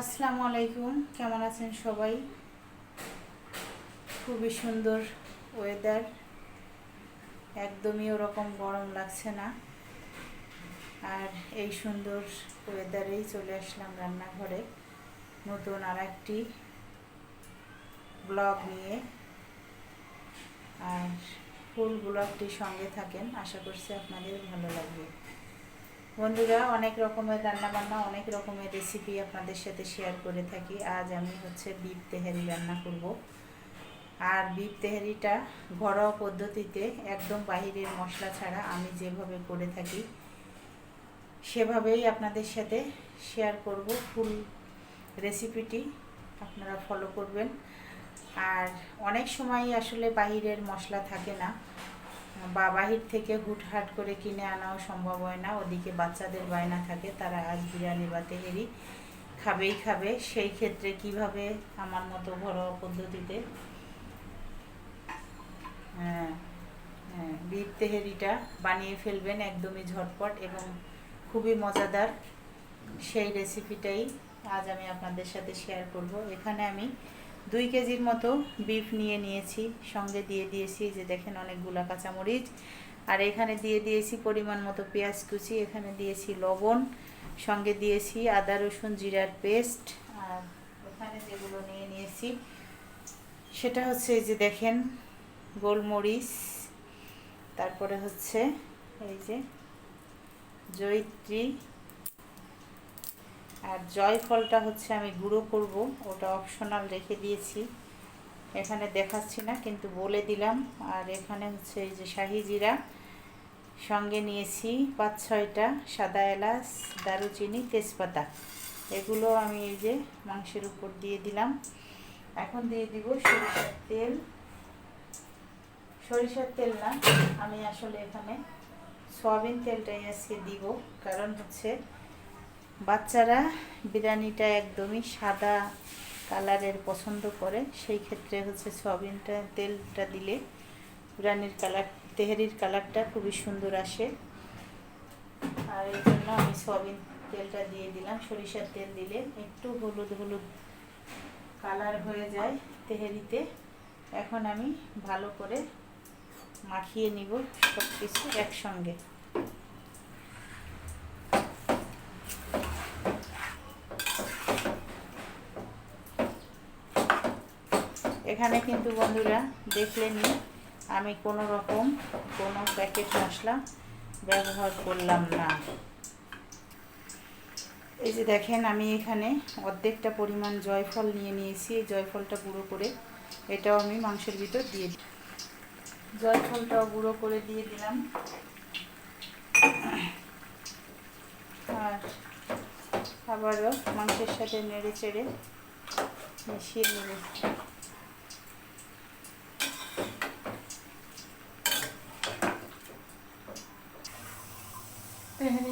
আসসালামু আলাইকুম, কেমন আছেন সবাই? খুবই সুন্দর ওয়েদার একদমই ওরকম গরম লাগছে না। আর এই সুন্দর ওয়েদারেই চলে আসলাম রান্নাঘরে। নতুন আর একটি ব্লগ নিয়ে। আর ফুল ব্লগটির সঙ্গে থাকেন, আশা করছি আপনাদের ভালো লাগবে। বন্ধুরা, অনেক রকমের রান্না বান্না অনেক রকমের রেসিপি আপনাদের সাথে শেয়ার করে থাকি। আজ আমি হচ্ছে বিপ তেহারি রান্না করব। আর বিপ তেহারিটা ঘরোয়া পদ্ধতিতে একদম বাহিরের মশলা ছাড়া আমি যেভাবে করে থাকি, সেভাবেই আপনাদের সাথে শেয়ার করব। ফুল রেসিপিটি আপনারা ফলো করবেন। আর অনেক সময় আসলে বাহিরের মশলা থাকে না। বা বাহির থেকে হুটহাট করে কিনে আনাও সম্ভব হয় না। ওদিকে বাচ্চাদের বায়না থাকে তারা আজ বিরিয়ানি বা তেহেরি খাবেই খাবে। সেই ক্ষেত্রে কীভাবে আমার মতো ঘরোয়া পদ্ধতিতে হ্যাঁ, হ্যাঁ, বিফ তেহেরিটা বানিয়ে ফেলবেন একদমই ঝটপট এবং খুবই মজাদার। সেই রেসিপিটাই আজ আমি আপনাদের সাথে শেয়ার করব। এখানে আমি দুই কেজির মতো বিফ নিয়ে নিয়েছি, সঙ্গে দিয়ে দিয়েছি যে দেখেন অনেকগুলা কাঁচামরিচ। আর এখানে দিয়ে দিয়েছি পরিমাণ মতো পেঁয়াজ কুচি, এখানে দিয়েছি লবণ, সঙ্গে দিয়েছি আদা, রসুন, জিরার পেস্ট, আর ওখানে যেগুলো নিয়ে নিয়েছি, সেটা হচ্ছে এই যে দেখেন গোলমরিচ, তারপরে হচ্ছে এই যে জয়িত্রী আর জয়ফলটা হচ্ছে আমি গুঁড়ো করব, ওটা অপশনাল রেখে দিয়েছি। এখানে দেখাচ্ছি না, কিন্তু বলে দিলাম। আর এখানে হচ্ছে এই যে শাহি জিরা, সঙ্গে নিয়েছি পাঁচ ছয়টা সাদা এলাচ, দারুচিনি, তেজপাতা। এগুলো আমি এই যে মাংসের উপর দিয়ে দিলাম। এখন দিয়ে দিব সরিষার তেল। সরিষার তেল না, আমি আসলে এখানে সয়াবিন তেলটাই আজকে দিব, কারণ হচ্ছে বাচ্চারা বিরিয়ানিটা একদমই সাদা কালারের পছন্দ করে। সেই ক্ষেত্রে হচ্ছে সয়াবিনটা, তেলটা দিলে বিরিয়ানির কালার, তেহারির কালারটা খুবই সুন্দর আসে। আর এই জন্য আমি সয়াবিন তেলটা দিয়ে দিলাম। সরিষার তেল দিলে একটু হলুদ হলুদ কালার হয়ে যায় তেহারিতে। এখন আমি ভালো করে মাখিয়ে নিব সব কিছু একসঙ্গে। এখানে কিন্তু বন্ধুরা দেখলেনি আমি কোনো রকম কোনো প্যাকেট মশলা ব্যবহার করলাম না। এই যে দেখেন, আমি এখানে অর্ধেকটা পরিমাণ জয়ফল নিয়ে নিয়েছি। এই জয়ফলটা গুঁড়ো করে এটাও আমি মাংসের ভিতর দিয়ে দিই। জয়ফলটাও গুঁড়ো করে দিয়ে দিলাম। আর আবারও মাংসের সাথে নেড়ে চেড়ে মিশিয়ে নেব।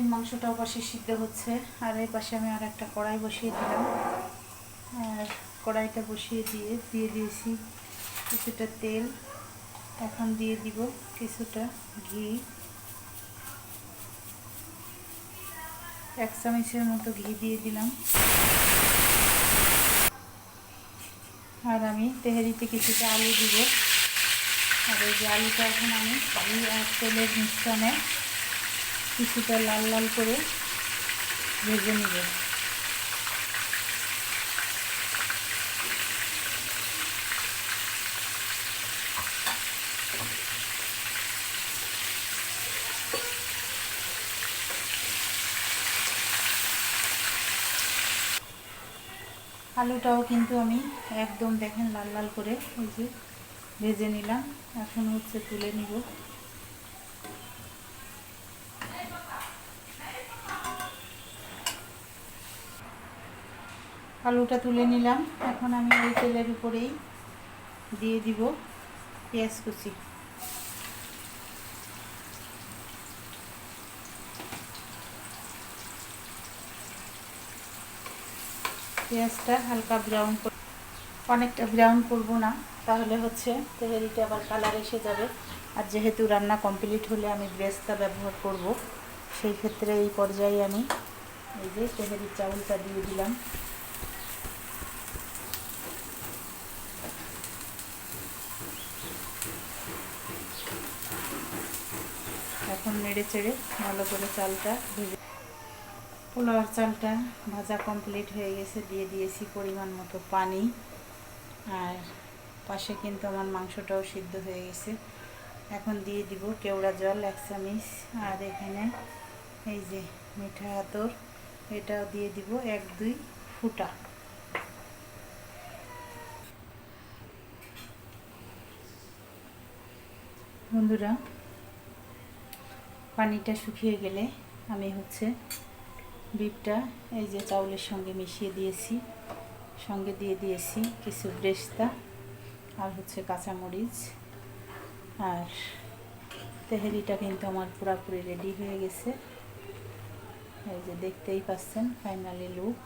তেহারির মাংসটাও পাশে সিদ্ধ হচ্ছে। আর এই পাশে আমি আর একটা কড়াই বসিয়ে দিলাম। আর কড়াইটা বসিয়ে দিয়ে দিয়ে দিয়েছি কিছুটা তেল। এখন দিয়ে দিব কিছুটা ঘি। এক চামচের মতো ঘি দিয়ে দিলাম। আর আমি তেহারিতে কিছুটা আলু দিব। আর এই যে আলুটা এখন আমি আর তেলের মিশ্রণে কিছুটা লাল লাল করে ভেজে নেব। আলুটাও কিন্তু আমি একদম দেখেন লাল লাল করে ওই যে ভেজে নিলাম। এখন হচ্ছে তুলে নিব। আলুটা তুলে নিলাম। এখন আমি ওই তেলের উপরেই দিয়ে দিব পেঁয়াজ কুচি। পেঁয়াজটা হালকা ব্রাউন অনেকটা ব্রাউন করব না, তাহলে হচ্ছে তেহারিটা আবার কালার এসে যাবে। আর যেহেতু রান্না কমপ্লিট হলে আমি ব্রেসটা ব্যবহার করব, সেই ক্ষেত্রে এই পর্যায়ে আমি এই যে তেহারির চাউলটা দিয়ে দিলাম এখন নেড়ে চেড়ে ভালো করে চালটা ভেজে পোলাওয়ার চালটা ভাজা কমপ্লিট হয়ে গেছে। দিয়ে দিয়েছি পরিমাণ মতো পানি। আর পাশে কিন্তু আমার মাংসটাও সিদ্ধ হয়ে গেছে। এখন দিয়ে দিব কেওড়া জল, এক চামিচ। আর এখানে এই যে মিঠা আতর, এটাও দিয়ে দিব এক, দুই ফুটা। বন্ধুরা পানিটা শুকিয়ে গেলে আমি হচ্ছে বিপটা এই যে চাউলের সঙ্গে মিশিয়ে দিয়েছি, সঙ্গে দিয়ে দিয়েছি কিছু ব্রেস্তা আর হচ্ছে কাঁচামরিচ। আর তেহেরিটা কিন্তু আমার পুরাপুরি রেডি হয়ে গেছে। এই যে দেখতেই পাচ্ছেন ফাইনালি লুক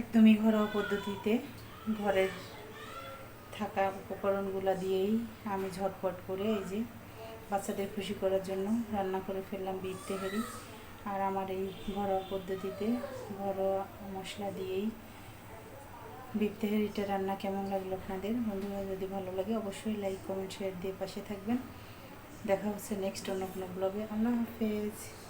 একদমই ঘরোয়া পদ্ধতিতে ঘরের থাকা উপকরণগুলো দিয়েই আমি ঝটপট করে এই যে বাচ্চাদের খুশি করার জন্য রান্না করে ফেললাম বিট তেহারি। আর আমার এই ঘরোয়া পদ্ধতিতে ঘরোয়া মশলা দিয়েই বিট তেহারিটা রান্না কেমন লাগল আপনাদের? বন্ধুরা, যদি ভালো লাগে অবশ্যই লাইক কমেন্ট শেয়ার দিয়ে পাশে থাকবেন। দেখা হচ্ছে নেক্সট অন্য কোনো ব্লগে আল্লাহ হাফেজ।